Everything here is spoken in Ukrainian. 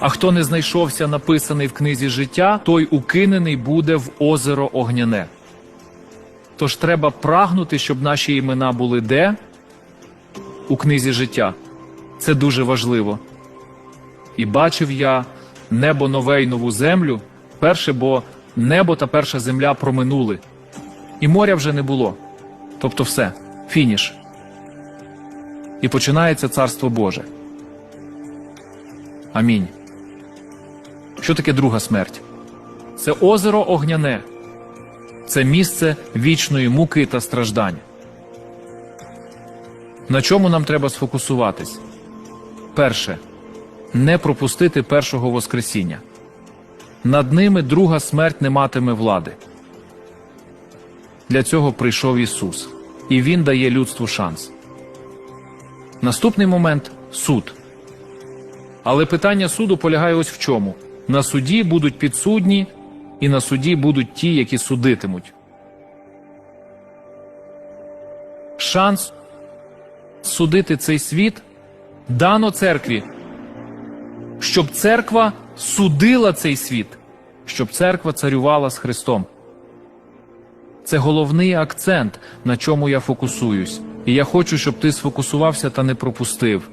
А хто не знайшовся написаний в книзі життя, той укинений буде в озеро огняне. Тож треба прагнути, щоб наші імена були де? У книзі життя. Це дуже важливо. І бачив я небо нове й нову землю, перше, бо небо та перша земля проминули, і моря вже не було. Тобто все, фініш. І починається Царство Боже. Амінь. Що таке друга смерть? Це озеро огняне, це місце вічної муки та страждань. На чому нам треба сфокусуватись? Перше не пропустити першого Воскресіння. Над ними друга смерть не матиме влади. Для цього прийшов Ісус, і Він дає людству шанс. Наступний момент суд. Але питання суду полягає ось в чому: на суді будуть підсудні, і на суді будуть ті, які судитимуть. Шанс судити цей світ дано церкві, щоб церква судила цей світ, щоб церква царювала з Христом. Це головний акцент, на чому я фокусуюсь. І я хочу, щоб ти сфокусувався та не пропустив.